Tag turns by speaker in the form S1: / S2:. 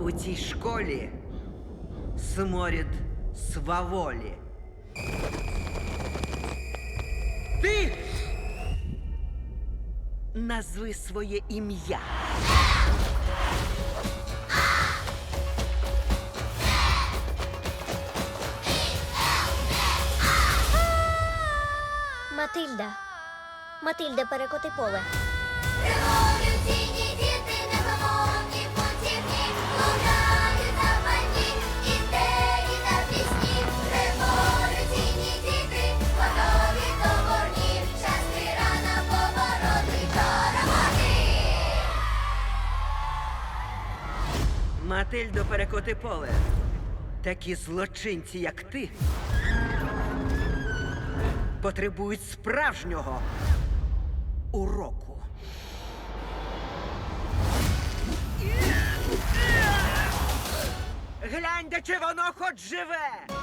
S1: У цій школі сморід сваволі. Ти назви своє ім'я.
S2: Матильда. Матильда, перекоти поле.
S3: Революційні
S1: Матильдо перекоти поле. Такі злочинці, як ти, потребують справжнього уроку. Гляньте, чи воно хоч живе!